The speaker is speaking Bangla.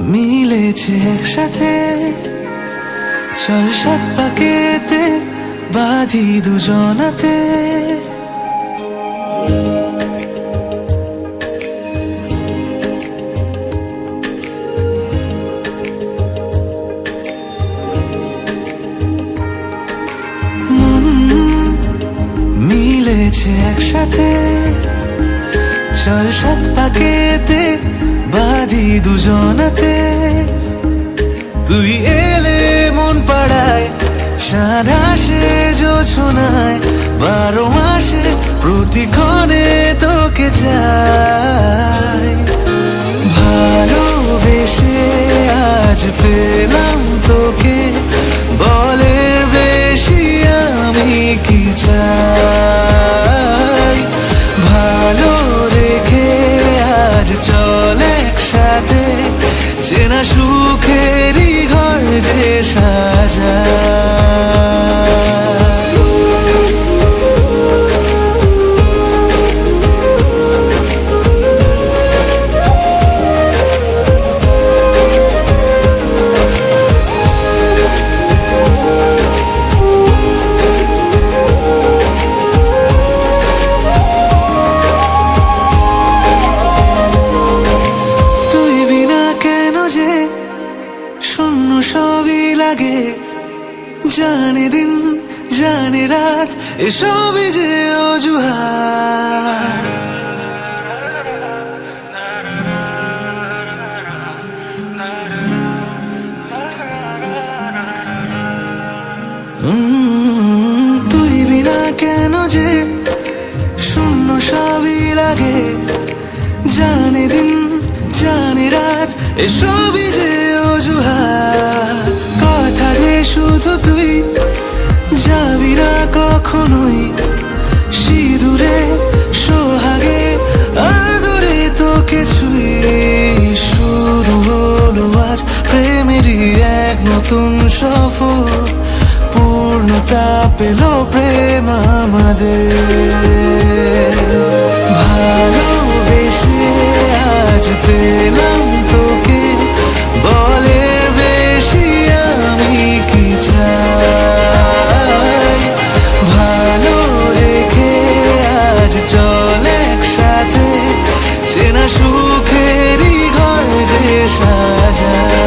মিলেছে একসাথে। চল সাত পাকেতে বাঁধি দুজনাতে। মিলেছে একসাথে। চল সাত পাকেতে বাঁধি দুজনাতে। তুই এলে মন পাড়ায়, সাদা সে যোছনায় বারো মাসে প্রতিক্ষণে তোকে চাই। ভালোবেসে আজ পেলাম চেনা সুখেরই ঘর যে সাজায় সবই লাগে। জানে দিন জানে রাত এসবই যে অজুহাত। উম, তুই বিনা কেন যে শূন্য সবই লাগে? জানে দিন জানে রাত এসবই যে দে শুধু তুই যাবি না কখনোই। সিঁদুরে, সোহাগে, আদরে তোকে ছুঁয়ে শুরু হলো আজ। প্রেমেরই এক নতুন সফর, পূর্ণতা পেল প্রেম আমাদের। desert